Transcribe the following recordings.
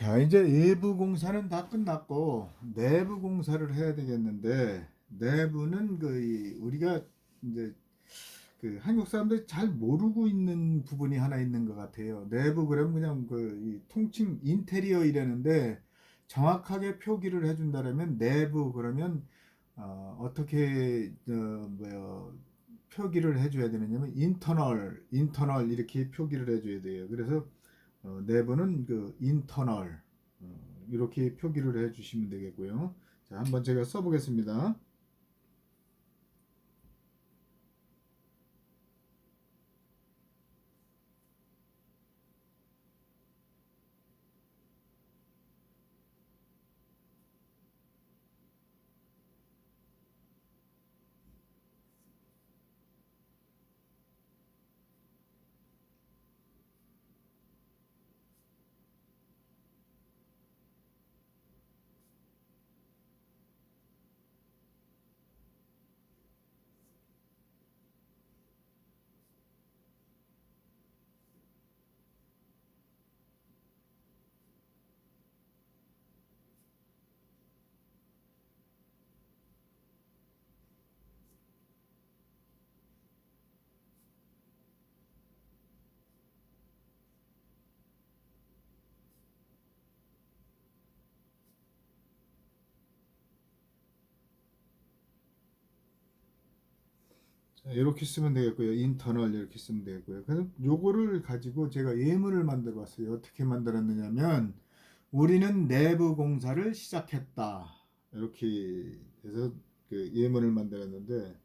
자, 이제 외부 공사는 다 끝났고 내부 공사를 해야 되겠는데 내부는 그 이- 우리가 이제 그 한국 사람들이 잘 모르고 있는 부분이 하나 있는 것 같아요. 내부 그러면 그냥 그이 통칭 인테리어 이라는데 정확하게 표기를 해준다면 내부 그러면 어, 어떻게 어, 뭐야 표기를 해줘야 되느냐면 인터널 인터널 이렇게 표기를 해줘야 돼요. 그래서 어, 내부는 그 인터널 어, 이렇게 표기를 해 주시면 되겠고요. 자, 한번 제가 써보겠습니다. 이렇게 쓰면 되겠고요. 인터널 이렇게 쓰면 되겠고요. 그래서 요거를 가지고 제가 예문을 만들어 봤어요. 어떻게 만들었느냐면 우리는 내부 공사를 시작했다. 이렇게 해서 그 예문을 만들었는데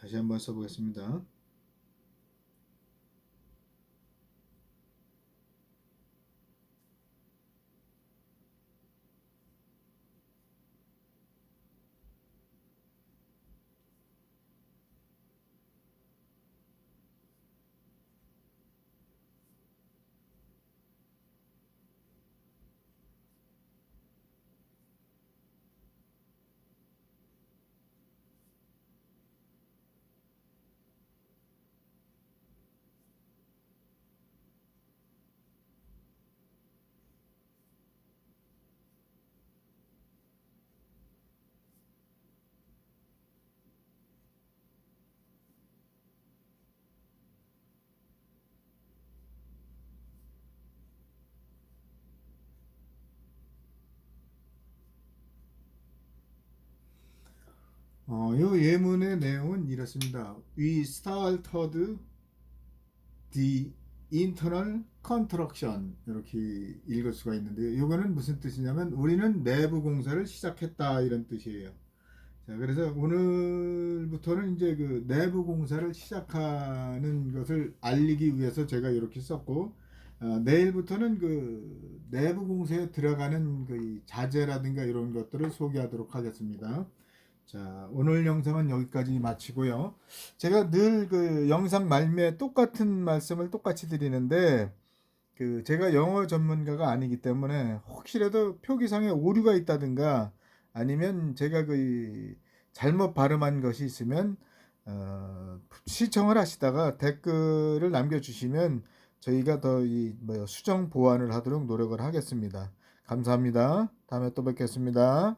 다시 한번 써보겠습니다. 어, 이 예문의 내용은 이렇습니다. We started the internal construction 이렇게 읽을 수가 있는데요. 이거는 무슨 뜻이냐면 우리는 내부 공사를 시작했다 이런 뜻이에요. 자, 그래서 오늘부터는 이제 그 내부 공사를 시작하는 것을 알리기 위해서 제가 이렇게 썼고 어, 내일부터는 그 내부 공사에 들어가는 그 자재라든가 이런 것들을 소개하도록 하겠습니다. 자, 오늘 영상은 여기까지 마치고요. 제가 늘 그 영상 말미에 똑같은 말씀을 똑같이 드리는데, 그 제가 영어 전문가가 아니기 때문에 혹시라도 표기상에 오류가 있다든가 아니면 제가 그 잘못 발음한 것이 있으면 어, 시청을 하시다가 댓글을 남겨주시면 저희가 더 이 뭐요 수정 보완을 하도록 노력을 하겠습니다. 감사합니다. 다음에 또 뵙겠습니다.